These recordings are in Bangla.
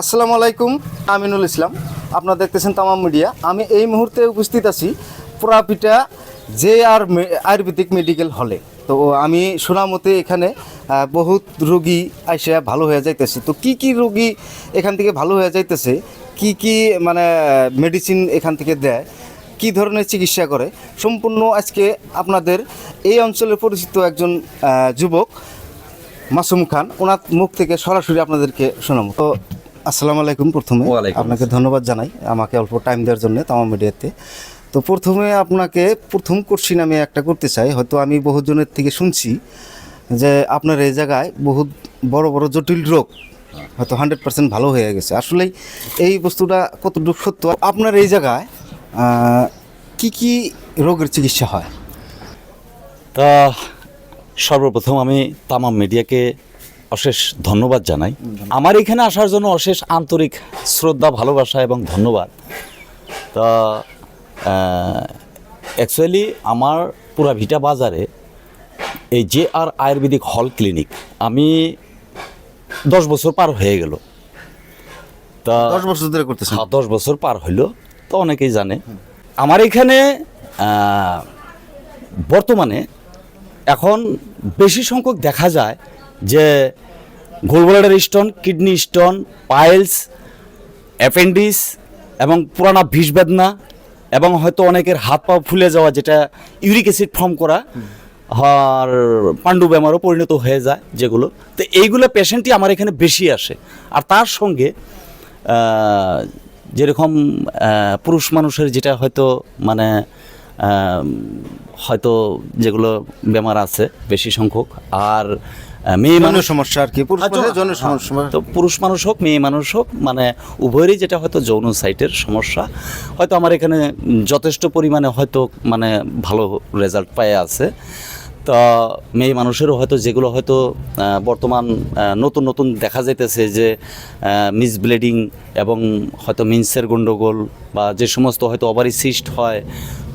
আসসালামু আলাইকুম আমিনুল ইসলাম। আপনারা দেখতেছেন তামাম মিডিয়া। আমি এই মুহূর্তে উপস্থিত আছি পুরাপিটা জে আর আয়ুর্বেদিক মেডিকেল হলে। তো আমি শোনা মতে এখানে বহুত রোগী আইসে ভালো হয়ে যাইতেছে। তো কি কি রোগী এখান থেকে ভালো হয়ে যাইতেছে? কি কি মানে মেডিসিন এখান থেকে দেয়? কি ধরনের চিকিৎসা করে? সম্পূর্ণ আজকে আপনাদের এই অঞ্চলে পরিচিত একজন যুবক মাসুম খান। ওনার মুখ থেকে সরাসরি আপনাদেরকে শোনাবো। তো আসসালামু আলাইকুম প্রথমে। আপনাকে ধন্যবাদ জানাই আমাকে অল্প টাইম দেওয়ার জন্য তামা মিডিয়াতে তো প্রথমে আপনাকে প্রথম কোশ্চিন আমি একটা করতে চাই। হয়তো আমি বহুজনের থেকে শুনছি যে আপনার এই জায়গায় বহুত বড় বড় জটিল রোগ হয়তো হান্ড্রেড পার্সেন্ট ভালো হয়ে গেছে। আসলেই এই বস্তুটা কতটুকু সত্য? আপনার এই জায়গায় কি কি রোগের চিকিৎসা হয়? তা সর্বপ্রথম আমি তামাম মিডিয়াকে অশেষ ধন্যবাদ জানাই। আমার এখানে আসার জন্য অশেষ আন্তরিক শ্রদ্ধা ভালোবাসা এবং ধন্যবাদ। তা অ্যাকচুয়ালি আমার পুরা ভিটা বাজারে এই জে আর আয়ুর্বেদিক হল ক্লিনিক আমি দশ বছর পার হয়ে গেল। তা দশ বছর ধরে করতেছেন? হ্যাঁ, দশ বছর পার হইল তো অনেকেই জানে। আমার এখানে বর্তমানে এখন বেশি সংখ্যক দেখা যায় যে gallbladder stone, kidney stone, piles appendix এবং পুরানা বিষ বেদনা এবং হয়তো অনেকের হাত পা ফুলে যাওয়া যেটা ইউরিক অ্যাসিড ফর্ম করা, আর পাণ্ডু বেমারও পরিণত হয়ে যায় যেগুলো। তো এইগুলো পেশেন্টই আমার এখানে বেশি আসে। আর তার সঙ্গে যেরকম পুরুষ মানুষের যেটা হয়তো মানে হয়তো যেগুলো বেমার আছে বেশি সংখ্যক, আর মেয়ে মানুষ সমস্যা আর কি পুরুষ সমস্যা তো পুরুষ মানুষ হোক মেয়ে মানুষ হোক মানে উভয়েরই যেটা হয়তো যৌন সাইটের সমস্যা। হয়তো আমার এখানে যথেষ্ট পরিমাণে হয়তো মানে ভালো রেজাল্ট পায়ে আছে। তা মেয়ে মানুষেরও হয়তো যেগুলো হয়তো বর্তমান নতুন নতুন দেখা যাইতেছে যে মিস ব্লিডিং এবং হয়তো মিন্সের গণ্ডগোল বা যে সমস্ত হয়তো ওভারি সিস্ট হয়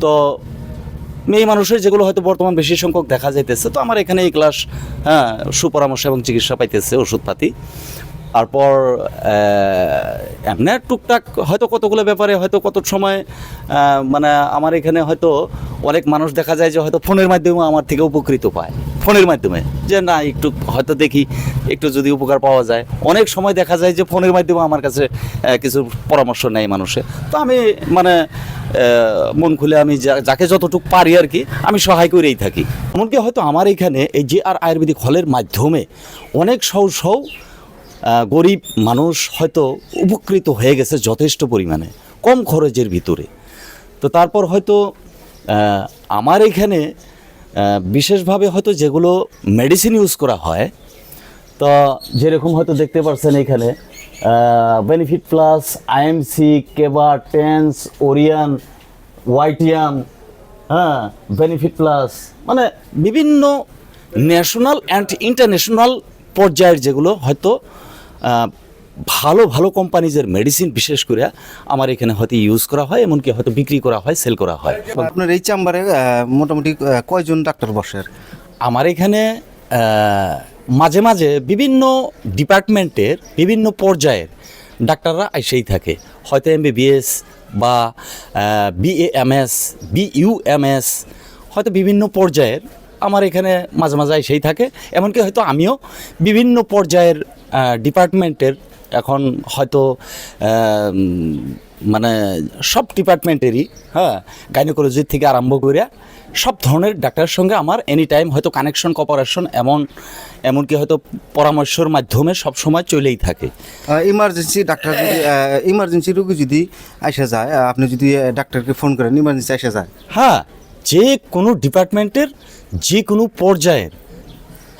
তো মেয়ে মানুষের যেগুলো হয়তো বর্তমান বেশি সংখ্যক দেখা যাইতেছে, তো আমার এখানে এই ক্লাস হ্যাঁ সুপরামর্শ এবং চিকিৎসা পাইতেছে ওষুধপাতি। তারপর এমনি টুকটাক হয়তো কতগুলো ব্যাপারে, হয়তো কত সময় মানে আমার এখানে হয়তো অনেক মানুষ দেখা যায় যে হয়তো ফোনের মাধ্যমে আমার থেকে উপকৃত পায়। ফোনের মাধ্যমে যে না, একটু হয়তো দেখি, একটু যদি উপকার পাওয়া যায়। অনেক সময় দেখা যায় যে ফোনের মাধ্যমে আমার কাছে কিছু পরামর্শ নেয় মানুষে। তো আমি মানে মন খুলে আমি যাকে যতটুকু পারি আর কি, আমি সহায় করেই থাকি। এমনকি হয়তো আমার এখানে এই যে আর আয়ুর্বেদিক হলের মাধ্যমে অনেক সৌ সৌ গরিব মানুষ হয়তো উপকৃত হয়ে গেছে যথেষ্ট পরিমাণে, কম খরচের ভিতরে। তো তারপর হয়তো আমার এখানে বিশেষভাবে হয়তো যেগুলো মেডিসিন ইউজ করা হয়, তো যেরকম হয়তো দেখতে পাচ্ছেন এখানে বেনিফিট প্লাস আইএমসি কেবা টেন্স ওরিয়ান ওয়াইটিয়াম হ্যাঁ বেনিফিট প্লাস মানে বিভিন্ন ন্যাশনাল অ্যান্ড ইন্টারন্যাশনাল পর্যায়ের যেগুলো হয়তো ভালো ভালো কোম্পানিজের মেডিসিন বিশেষ করে আমার এখানে হয়তো ইউজ করা হয় এমনকি হয়তো বিক্রি করা হয় সেল করা হয়। আপনার এই চেম্বারে মোটামুটি কয়জন ডাক্তার বসে আমার এখানে মাঝে মাঝে বিভিন্ন ডিপার্টমেন্টের বিভিন্ন পর্যায়ের ডাক্তাররা এসেই থাকে। হয়তো এমবিবিএস বা বিএএমএস বিইউএমএস হয়তো বিভিন্ন পর্যায়ের আমার এখানে মাঝে মাঝে এসেই থাকে। এমনকি হয়তো আমিও বিভিন্ন পর্যায়ের ডিপার্টমেন্টের এখন হয়তো মানে সব ডিপার্টমেন্টেরই হ্যাঁ গাইনোকোলজির থেকে আরম্ভ করে সব ধরনের ডাক্তারের সঙ্গে আমার এনি টাইম হয়তো কানেকশন কপারেশন এমন এমনকি হয়তো পরামর্শের মাধ্যমে সব সময় চলেই থাকে। ইমার্জেন্সি ডাক্তার যদি ইমার্জেন্সি রোগী যদি আসা যায় আপনি যদি ডাক্তারকে ফোন করেন ইমার্জেন্সি আসা যায়? হ্যাঁ যে কোনো ডিপার্টমেন্টের যে কোনো পর্যায়ের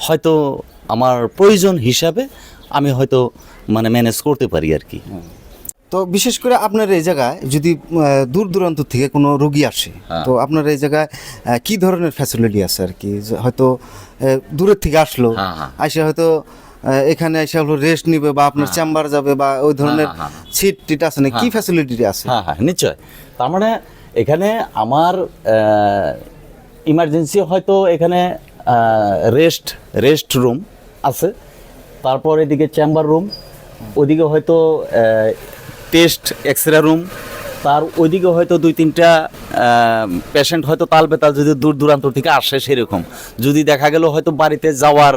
হয়তো আমার প্রয়োজন হিসাবে আমি হয়তো মানে ম্যানেজ করতে পারি আর কি। তো বিশেষ করে আপনার এই জায়গায় যদি দূর দূরান্ত থেকে কোনো রোগী আসে হ্যাঁ। তো আপনার এই জায়গায় কি ধরনের ফ্যাসিলিটি আছে আর কি? হয়তো দূরের থেকে আসলো হ্যাঁ, হ্যাঁ। আসে হয়তো এখানে এসে হলো রেস্ট নিবে বা আপনার চেম্বার যাবে বা ওই ধরনের সিট টিট আছে না কি ফ্যাসিলিটি আছে? হ্যাঁ হ্যাঁ নিশ্চয়। তার মানে এখানে আমার ইমার্জেন্সি হয়তো এখানে রেস্ট রেস্ট রুম আছে। তারপর এদিকে চেম্বার রুম ওদিকে হয়তো টেস্ট এক্স রে রুম। তার ওইদিকে হয়তো দুই তিনটা পেশেন্ট হয়তো তাল বেতাল যদি দূর দূরান্ত থেকে আসে সেরকম। যদি দেখা গেল হয়তো বাড়িতে যাওয়ার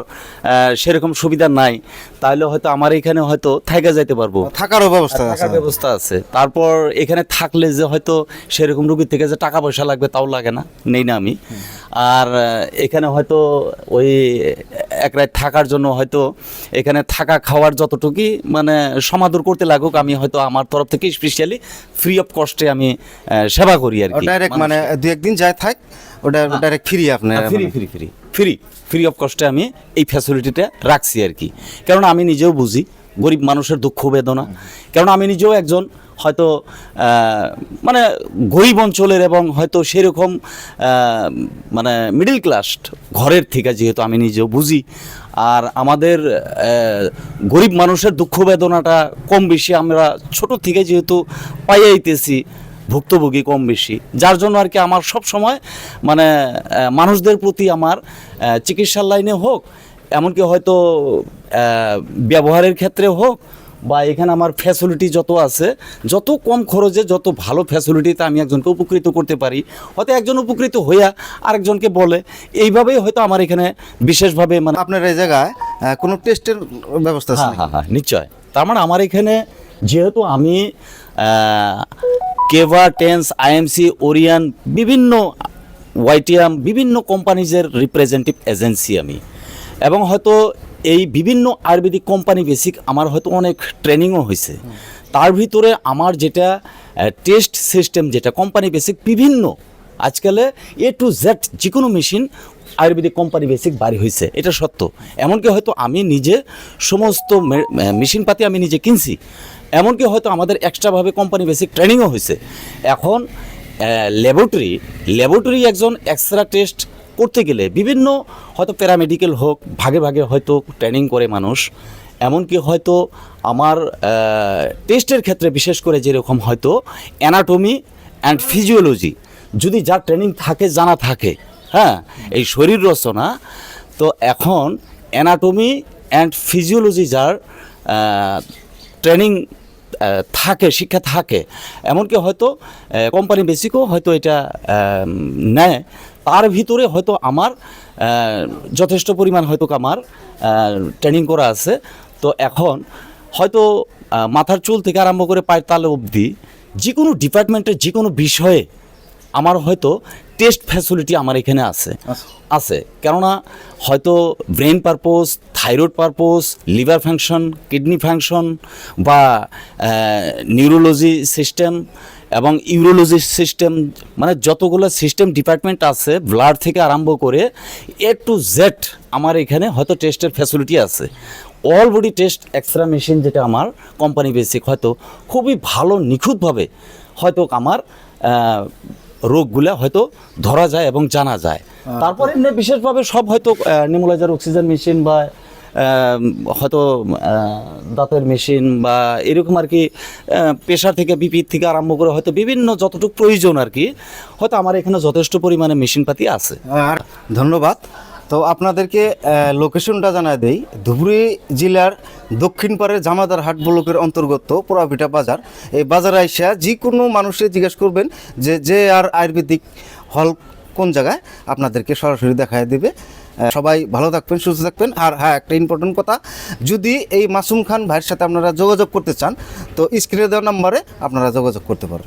সেরকম সুবিধা নাই তাহলে হয়তো আমার এখানে হয়তো থেকে যাইতে পারব। থাকারও ব্যবস্থা আছে। থাকার ব্যবস্থা আছে। তারপর এখানে থাকলে যে হয়তো সেরকম রুগীর থেকে যে টাকা পয়সা লাগবে তাও লাগে না নেই না আমি। আর এখানে হয়তো ওই এক রাত থাকার জন্য হয়তো এখানে থাকা খাওয়ার যতটুকুই মানে সমাদর করতে লাগুক আমি হয়তো আমার তরফ থেকে স্পেশালি ফ্রি অফ কস্টে আমি সেবা করি আর কি ডাইরেক্ট মানে দু একদিন যায় থাক ওটা ডাইরেক্ট ফ্রি আপনার free free free free free of কস্টে আমি এই ফ্যাসিলিটিটা রাখছি আর কি। কারণ আমি নিজেও বুঝি গরিব মানুষের দুঃখ বেদনা। কারণ আমি নিজেও একজন হয়তো মানে গরিব অঞ্চলের এবং হয়তো সেরকম মানে মিডিল ক্লাস ঘরের থেকে যেহেতু আমি নিজেও বুঝি, আর আমাদের গরিব মানুষের দুঃখ বেদনাটা কম বেশি আমরা ছোট থেকে যেহেতু পাইয়াইতেছি ভুক্তভোগী কম বেশি। যার জন্য আর কি আমার সব সময় মানে মানুষদের প্রতি আমার চিকিৎসার লাইনে হোক, এমনকি হয়তো ব্যবহারের ক্ষেত্রে হোক বা এখানে আমার ফ্যাসিলিটি যত আছে যত কম খরচে যত ভালো ফ্যাসিলিটিতে আমি একজনকে উপকৃত করতে পারি। হয়তো একজন উপকৃত হইয়া আরেকজনকে বলে। এইভাবেই হয়তো আমার এখানে বিশেষভাবে মানে আপনার এই জায়গায় কোনো টেস্টের ব্যবস্থা আছে হ্যাঁ হ্যাঁ হ্যাঁ নিশ্চয়। তার মানে আমার এখানে যেহেতু আমি কেভা টেন্স আইএমসি ওরিয়ান বিভিন্ন ওয়াইটিএম বিভিন্ন কোম্পানিজের রিপ্রেজেন্টেটিভ এজেন্সি আমি। এবং হয়তো এই বিভিন্ন আয়ুর্বেদিক কোম্পানি বেসিক আমার হয়তো অনেক ট্রেনিংও হয়েছে তার ভিতরে আমার যেটা টেস্ট সিস্টেম যেটা কোম্পানি বেসিক বিভিন্ন, আজকালে এ টু জেড যে কোনো মেশিন আয়ুর্বেদিক কোম্পানি বেসিক বাড়ি হয়েছে এটা সত্য। এমনকি হয়তো আমি নিজে সমস্ত মেশিনপাতি আমি নিজে কিনছি, এমনকি হয়তো আমাদের এক্সট্রাভাবে কোম্পানি বেসিক ট্রেনিংও হয়েছে এখন ল্যাবরেটরি ল্যাবরেটরি একজন এক্সট্রা টেস্ট করতে গেলে বিভিন্ন হয়তো প্যারামেডিক্যাল হোক, ভাগে ভাগে হয়তো ট্রেনিং করে মানুষ। এমনকি হয়তো আমার টেস্টের ক্ষেত্রে বিশেষ করে যেরকম হয়তো অ্যানাটমি অ্যান্ড ফিজিওলজি যদি যার ট্রেনিং থাকে, জানা থাকে হ্যাঁ এই শরীর রচনা, তো এখন অ্যানাটমি অ্যান্ড ফিজিওলজি যার ট্রেনিং থাকে, শিক্ষা থাকে, এমনকি হয়তো কোম্পানি বেসিকও হয়তো এটা নেয়। তার ভিতরে হয়তো আমার যথেষ্ট পরিমাণ হয়তো আমার ট্রেনিং করা আছে। তো এখন হয়তো মাথার চুল থেকে আরম্ভ করে পায়ের তালে অবধি যে কোনো ডিপার্টমেন্টের যে কোনো বিষয়ে আমার হয়তো টেস্ট ফ্যাসিলিটি আমার এখানে আছে। আছে। কেননা হয়তো brain purpose thyroid purpose liver function kidney function বা নিউরোলজি সিস্টেম এবং ইউরোলজি সিস্টেম মানে যতগুলো সিস্টেম ডিপার্টমেন্ট আছে ব্লাড থেকে আরম্ভ করে এ টু জেড আমার এখানে হয়তো টেস্টের ফ্যাসিলিটি আছে। All body test x-ray machine যেটা আমার কোম্পানি বেসিক হয়তো খুবই ভালো নিখুঁতভাবে হয়তো আমার রোগগুলো হয়তো ধরা যায় এবং জানা যায়। তারপরে এমনি বিশেষভাবে সব হয়তো নিমোলাইজার অক্সিজেন মেশিন বা হয়তো দাঁতের মেশিন বা এরকম আর কি প্রেশার থেকে বিপি থেকে আরম্ভ করে হয়তো বিভিন্ন যতটুকু প্রয়োজন আর কি, হয়তো আমার এখানে যথেষ্ট পরিমাণে মেশিনপাতি আছে। আর ধন্যবাদ। তো আপনাদেরকে লোকেশনটা জানাই দেই। ধুবড়ি জেলার দক্ষিণ পাড়ের জামাদার হাট ব্লকের অন্তর্গত পোড়াভিটা বাজার। এই বাজারে আইসা যে কোনো মানুষে জিজ্ঞেস করবেন যে যে আর আয়ুর্বেদিক হল কোন জায়গায়, আপনাদেরকে সরাসরি দেখায় দেবে। সবাই ভালো থাকবেন, সুস্থ থাকবেন। আর হ্যাঁ একটা ইম্পর্টেন্ট কথা, যদি এই মাসুম খান ভাইয়ের সাথে আপনারা যোগাযোগ করতে চান, তো স্ক্রিনে দেওয়া নাম্বারে আপনারা যোগাযোগ করতে পারেন